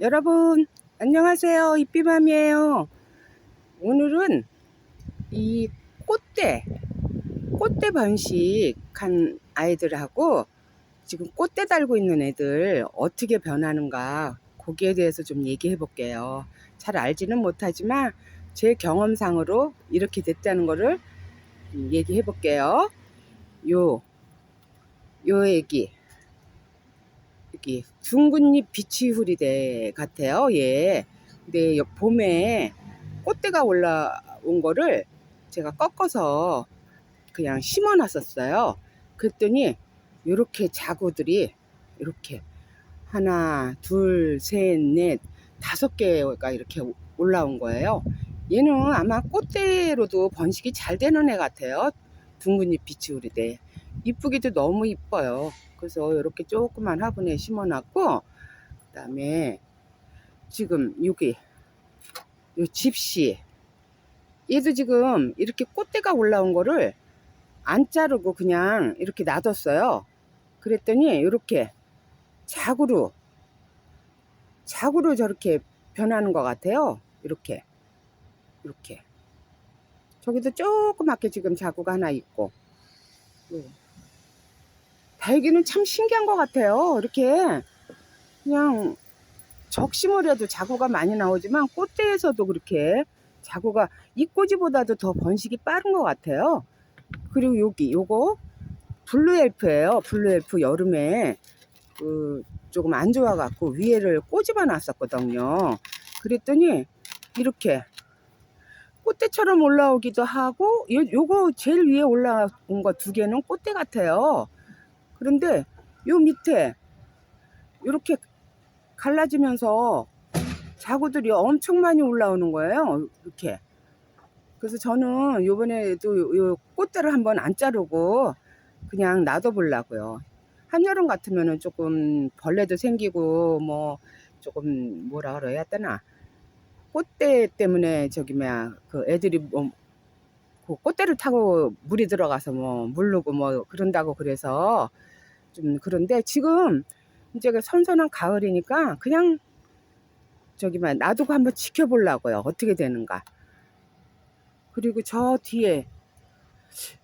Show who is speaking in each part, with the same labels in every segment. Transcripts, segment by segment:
Speaker 1: 여러분 안녕하세요. 이삐맘이에요. 오늘은 이 꽃대 꽃대 번식한 아이들하고 지금 꽃대 달고 있는 애들 어떻게 변하는가 거기에 대해서 좀 얘기해 볼게요. 잘 알지는 못하지만 제 경험상으로 이렇게 됐다는 거를 얘기해 볼게요. 요 요 애기 여기 둥근잎 비치후리대 같아요. 얘. 근데 여- 봄에 꽃대가 올라온 거를 제가 꺾어서 그냥 심어 놨었어요. 그랬더니 이렇게 자구들이 이렇게 하나, 둘, 셋, 넷, 다섯 개가 이렇게 올라온 거예요. 얘는 아마 꽃대로도 번식이 잘 되는 애 같아요. 둥근잎 비치우리대. 이쁘기도 너무 이뻐요. 그래서 이렇게 조그만 화분에 심어놨고, 그 다음에 지금 여기, 요 집시. 얘도 지금 이렇게 꽃대가 올라온 거를 안 자르고 그냥 이렇게 놔뒀어요. 그랬더니 이렇게 자구로, 자구로 저렇게 변하는 것 같아요. 이렇게, 이렇게. 저기도 조그맣게 지금 자구가 하나 있고. 요. 달기는 참 신기한 것 같아요. 이렇게 그냥 적심을 해도 자구가 많이 나오지만 꽃대에서도 그렇게 자구가 이 꼬지보다도 더 번식이 빠른 것 같아요. 그리고 여기 요거 블루엘프예요. 블루엘프 여름에 그 조금 안 좋아갖고 위에를 꼬집어 놨었거든요. 그랬더니 이렇게 꽃대처럼 올라오기도 하고 요, 요거 제일 위에 올라온 거 두 개는 꽃대 같아요. 그런데 요 밑에 이렇게 갈라지면서 자구들이 엄청 많이 올라오는 거예요. 이렇게. 그래서 저는 요번에도 요 꽃대를 한번 안 자르고 그냥 놔둬보려고요. 한여름 같으면은 조금 벌레도 생기고 뭐 조금 뭐라 그래야 되나 꽃대 때문에 저기 뭐야 그 애들이 뭐 그 꽃대를 타고 물이 들어가서 뭐 물르고 뭐 그런다고 그래서 좀 그런데 지금 이제 그 선선한 가을이니까 그냥 저기만 놔두고 한번 지켜보려고요. 어떻게 되는가. 그리고 저 뒤에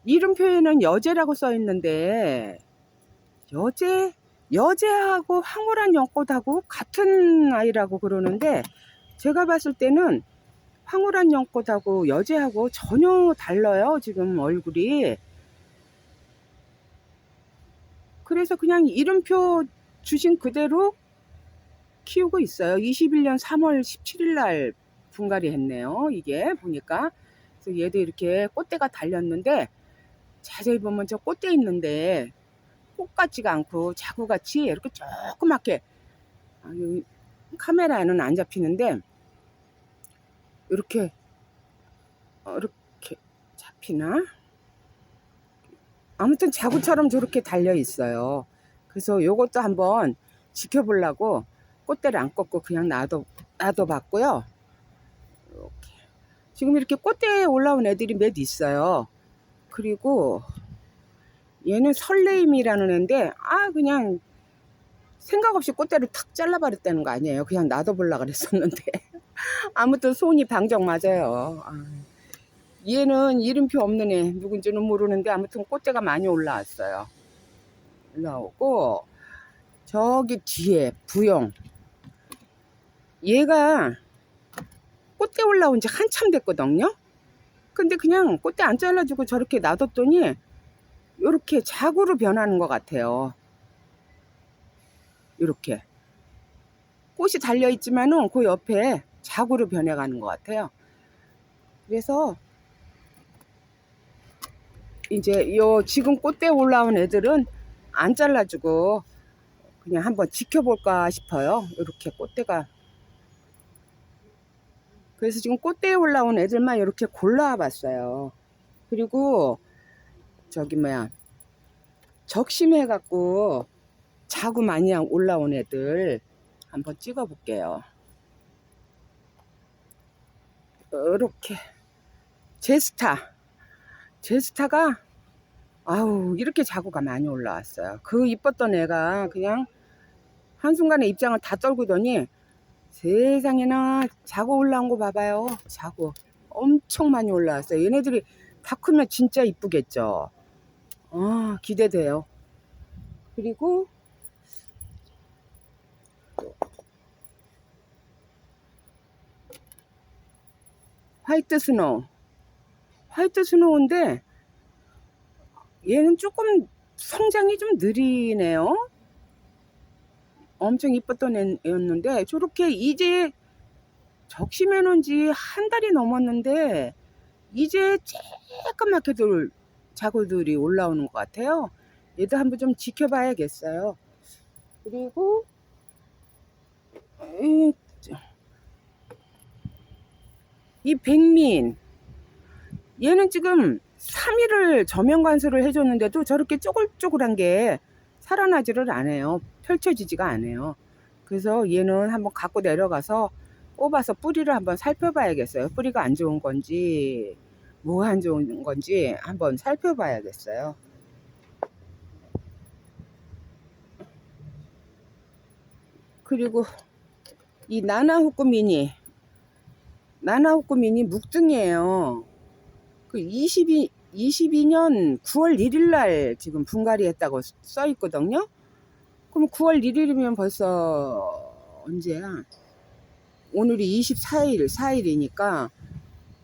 Speaker 1: 이름표에는 여제라고 써 있는데 여제 여제하고 황홀한 연꽃하고 같은 아이라고 그러는데 제가 봤을 때는 황홀한 연꽃하고 여제하고 전혀 달라요. 지금 얼굴이. 그래서 그냥 이름표 주신 그대로 키우고 있어요. 21년 3월 17일 날 분갈이 했네요. 이게 보니까. 그래서 얘도 이렇게 꽃대가 달렸는데 자세히 보면 저 꽃대 있는데 꽃 같지가 않고 자구같이 이렇게 조그맣게 아, 카메라에는 안 잡히는데 이렇게 어, 이렇게 잡히나? 아무튼 자구처럼 저렇게 달려 있어요. 그래서 요것도 한번 지켜보려고 꽃대를 안 꺾고 그냥 놔둬, 놔둬 봤고요. 이렇게. 지금 이렇게 꽃대에 올라온 애들이 몇 있어요. 그리고 얘는 설레임이라는 애인데, 아, 그냥 생각 없이 꽃대를 탁 잘라버렸다는 거 아니에요. 그냥 놔둬보려고 그랬었는데. 아무튼 손이 방정 맞아요. 아. 얘는 이름표 없는 애 누군지는 모르는데 아무튼 꽃대가 많이 올라왔어요. 올라오고 저기 뒤에 부영 얘가 꽃대 올라온 지 한참 됐거든요. 근데 그냥 꽃대 안 잘라주고 저렇게 놔뒀더니 이렇게 자구로 변하는 것 같아요. 이렇게 꽃이 달려 있지만은 그 옆에 자구로 변해가는 것 같아요. 그래서 이제 요 지금 꽃대 올라온 애들은 안 잘라주고 그냥 한번 지켜볼까 싶어요. 이렇게 꽃대가. 그래서 지금 꽃대에 올라온 애들만 이렇게 골라와 봤어요. 그리고 저기 뭐야 적심해갖고 자구 많이 올라온 애들 한번 찍어볼게요. 이렇게 제스타 제스타가 아우 이렇게 자구가 많이 올라왔어요. 그 이뻤던 애가 그냥 한순간에 입장을 다 떨구더니 세상에나 자고 올라온 거 봐봐요. 자고 엄청 많이 올라왔어요. 얘네들이 다 크면 진짜 이쁘겠죠. 아 기대돼요. 그리고 화이트 스노우. 화이트 스노우인데 얘는 조금 성장이 좀 느리네요. 엄청 이뻤던 애였는데 저렇게 이제 적심해 놓은 지 한 달이 넘었는데 이제 쬐까맣게들 자구들이 올라오는 것 같아요. 얘도 한번 좀 지켜봐야겠어요. 그리고 이, 이 백민 얘는 지금 3일을 저면 관수를 해줬는데도 저렇게 쪼글쪼글한 게 살아나지를 않아요. 펼쳐지지가 않아요. 그래서 얘는 한번 갖고 내려가서 뽑아서 뿌리를 한번 살펴봐야겠어요. 뿌리가 안 좋은 건지 뭐 안 좋은 건지 한번 살펴봐야겠어요. 그리고 이 나나호꾸 미니 나나호꾸 미니 묵등이에요. 그 22, 22년 9월 1일 날 지금 분갈이 했다고 써 있거든요. 그럼 9월 1일이면 벌써 언제야? 오늘이 24일, 4일이니까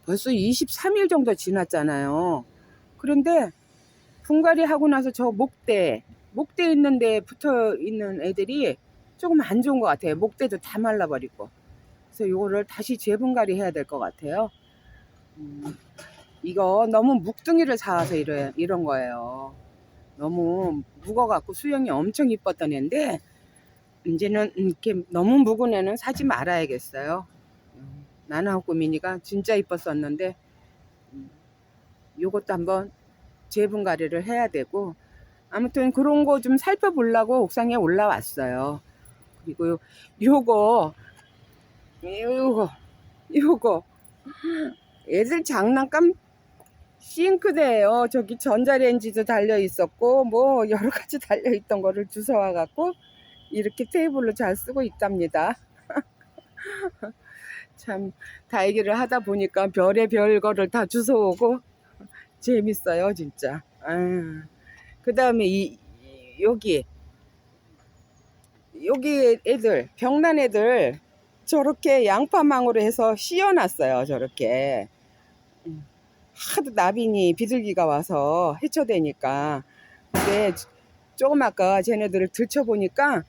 Speaker 1: 벌써 23일 정도 지났잖아요. 그런데 분갈이 하고 나서 저 목대, 목대 있는데 붙어 있는 애들이 조금 안 좋은 것 같아요. 목대도 다 말라버리고. 그래서 이거를 다시 재분갈이 해야 될 것 같아요. 음, 이거 너무 묵둥이를 사와서 이래, 이런 거예요. 너무 묵어갖고 수영이 엄청 이뻤던 애인데 이제는 이렇게 너무 묵은 애는 사지 말아야겠어요. 음, 나나하고 미니가 진짜 이뻤었는데 음, 요것도 한번 재분갈이를 해야 되고 아무튼 그런 거 좀 살펴보려고 옥상에 올라왔어요. 그리고 요- 요거 요거 요거 애들 장난감 싱크대예요. 저기 전자레인지도 달려 있었고 뭐 여러 가지 달려 있던 거를 주워와 갖고 이렇게 테이블로 잘 쓰고 있답니다. 참 달기를 하다 보니까 별의 별 거를 다 주워오고 재밌어요 진짜. 아, 그 다음에 이 이- 여기 여기 애들 병난 애들 저렇게 양파망으로 해서 씌워놨어요 저렇게. 하도 나비니 비둘기가 와서 해쳐대니까 근데 조금 아까 쟤네들을 들춰보니까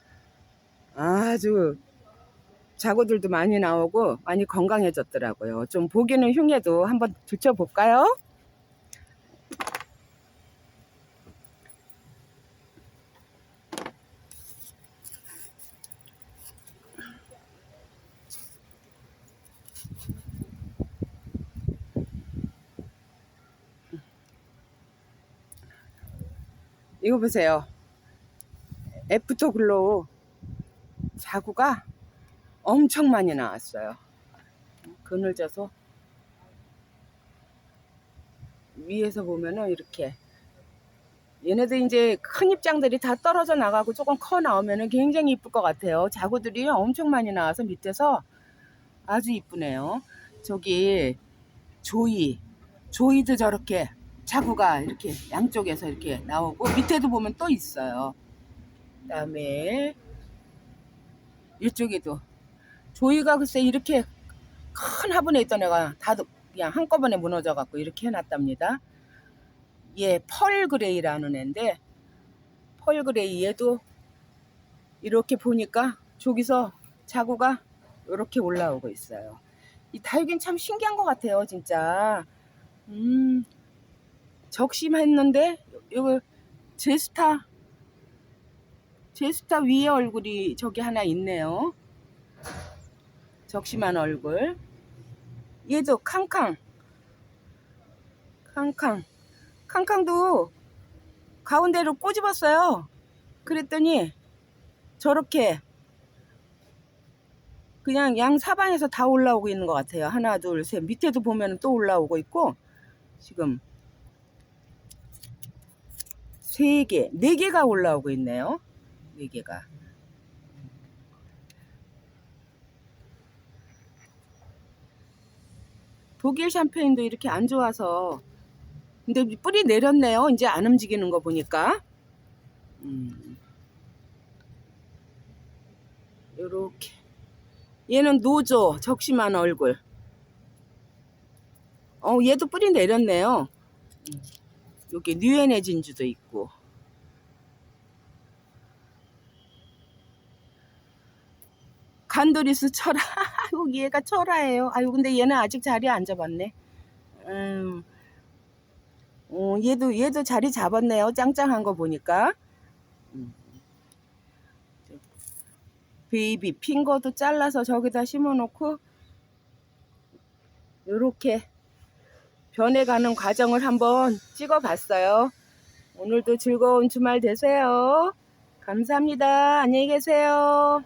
Speaker 1: 아주 자구들도 많이 나오고 많이 건강해졌더라고요. 좀 보기는 흉해도 한번 들춰볼까요? 이거 보세요. 애프터 글로우 자구가 엄청 많이 나왔어요. 그늘져서 위에서 보면은 이렇게 얘네들 이제 큰 입장들이 다 떨어져 나가고 조금 커 나오면은 굉장히 이쁠 것 같아요. 자구들이 엄청 많이 나와서 밑에서 아주 이쁘네요. 저기 조이, 조이도 저렇게 자구가 이렇게 양쪽에서 이렇게 나오고 밑에도 보면 또 있어요. 그다음에 이쪽에도 조이가 글쎄 이렇게 큰 화분에 있던 애가 다 그냥 한꺼번에 무너져 갖고 이렇게 해놨답니다. 얘 펄그레이라는 애인데 펄그레이 얘도 이렇게 보니까 저기서 자구가 이렇게 올라오고 있어요. 이 다육이는 참 신기한 것 같아요, 진짜. 음, 적심했는데 이거 제스타 제스타 위에 얼굴이 저기 하나 있네요. 적심한 얼굴. 얘도 캉캉. 캉캉. 캉캉도 가운데로 꼬집었어요. 그랬더니 저렇게 그냥 양 사방에서 다 올라오고 있는 것 같아요. 하나, 둘, 셋. 밑에도 보면 또 올라오고 있고, 지금 세 개, 네 개가 올라오고 있네요. 네 개가. 독일 샴페인도 이렇게 안 좋아서 근데 뿌리 내렸네요. 이제 안 움직이는 거 보니까. 음. 요렇게 얘는 노조, 적심한 얼굴. 어, 얘도 뿌리 내렸네요. 음. 여기 뉴엔의 진주도 있고. 간도리스 철아. 아유, 얘가 철아예요. 아유, 근데 얘는 아직 자리에 안 잡았네. 음. 어, 얘도 얘도 자리 잡았네요. 짱짱한 거 보니까. 음. 베이비 핑거도 잘라서 저기다 심어놓고 요렇게 변해가는 과정을 한번 찍어봤어요. 오늘도 즐거운 주말 되세요. 감사합니다. 안녕히 계세요.